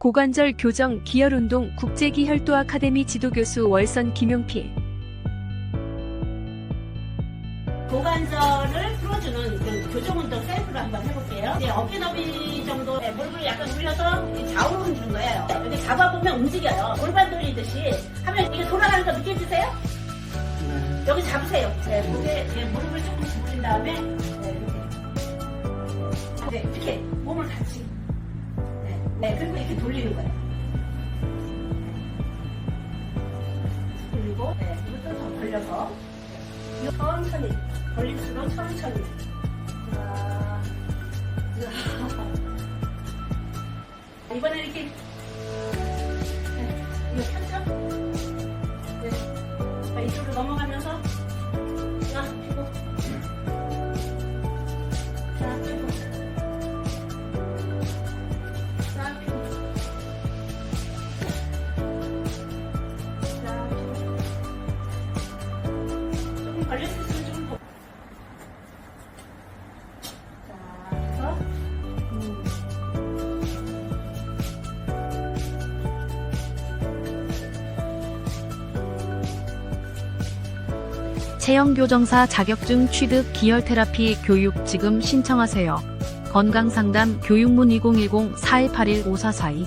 고관절 교정 기혈운동 국제기혈도 아카데미 지도교수 월선 김용필 고관절을 풀어주는 그 교정 운동 셀프로 한번 해볼게요. 이제 어깨 너비 정도 네, 무릎을 약간 이렇게 좌우로 흔드는 거예요. 여기 잡아보면 움직여요. 골반 돌리듯이 하면 이게 돌아가는 거 느껴지세요? 여기 잡으세요. 네, 무게, 네, 무릎을 조금씩 올린 다음에 네, 이렇게. 네, 이렇게 몸을 같이. 네, 네, 그리고 이렇게 돌리는 거예요. 그리고 네, 이것도 더 벌려서 네, 천천히 벌릴수록 천천히. 이번에 이렇게 네, 이거 폈죠? 네. 자, 이쪽으로 넘어가면 체형교정사 자격증 취득 기혈테라피 교육 지금 신청하세요. 건강상담 교육문 2010-4181-5442